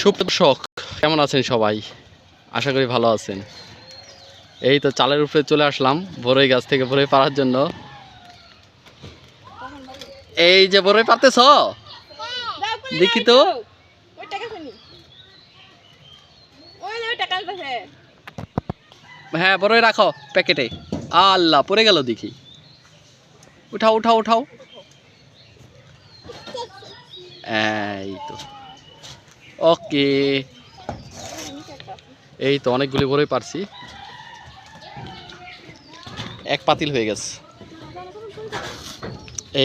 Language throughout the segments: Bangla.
সুপ্রদর্শক কেমন আছেন সবাই? আশা করি ভালো আছেন। এই তো চালের উপরে চলে আসলাম, বরই গাছ থেকে বরই পাড়ার জন্য। এই যে বরই পারতেছ দেখি তো। হ্যাঁ বরই রাখো প্যাকেটে। আল্লাহ, পড়ে গেল দেখি। উঠাও উঠাও উঠাও। এই তো। ওকে। এই তো অনেকগুলি বড়ই পারছি। এক পাতিল হয়ে গেছে।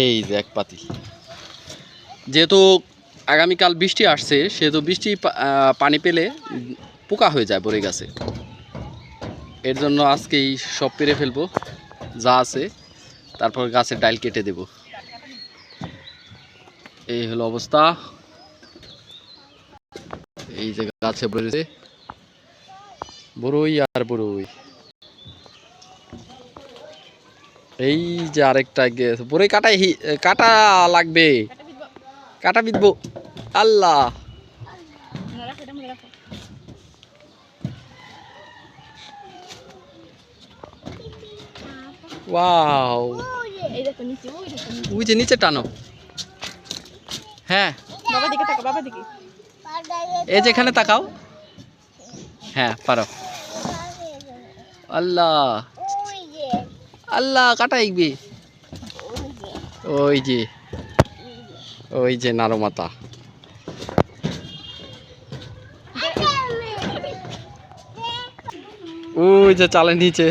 এই যে এক পাতিল। যেহেতু আগামীকাল বৃষ্টি আসছে, সেহেতু বৃষ্টি পানি পেলে পোকা হয়ে যায় বড়ই গাছে। এর জন্য আজকেই সব পেরে ফেলব, যা আছে। তারপর গাছের ডাইল কেটে দেব। এই হলো অবস্থা। এই যে গাছে বড়ই বড়ই আর বড়ই এই যে আরেকটা গেছে। বড়ই কাটাই কাটা লাগবে। কাটা বিদবো আল্লাহ। ওই যে নিচে টানো। হ্যাঁ। বাবা দিকে তাকা বাবা দিকে। এই যে এখানে তাকাও। হ্যাঁ পারো। আল্লাহ। আল্লাহ, কাটা ইকবি ওই যে। ওই যে নারমাতা। ওই যে চালের নিচে।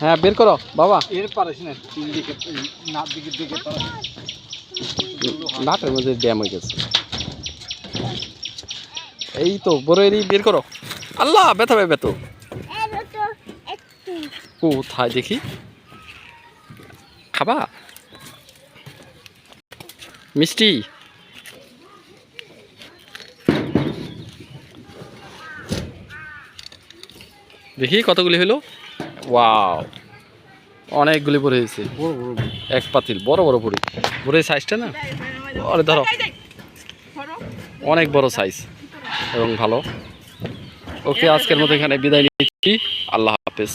হ্যাঁ বের করো বাবা। এর পারিস না তিন দিকে নাক দিকে দিকে নাটের মধ্যে ড্যাম হয়ে গেছে। এই তো বড়ই বের করো। আল্লাহ ব্যথা পাবে তো কোথায় দেখি? খাবা? মিষ্টি? দেখি কতগুলি হলো ওয়াও অনেকগুলি পড়ে হয়েছে। এক পাতিল বড় বড় পরি পরে সাইজটা না? আরে ধরো। অনেক বড় সাইজ এবং ভালো। ওকে আজকের মতো এখানে বিদায় নিচ্ছি। আল্লাহ হাফেজ।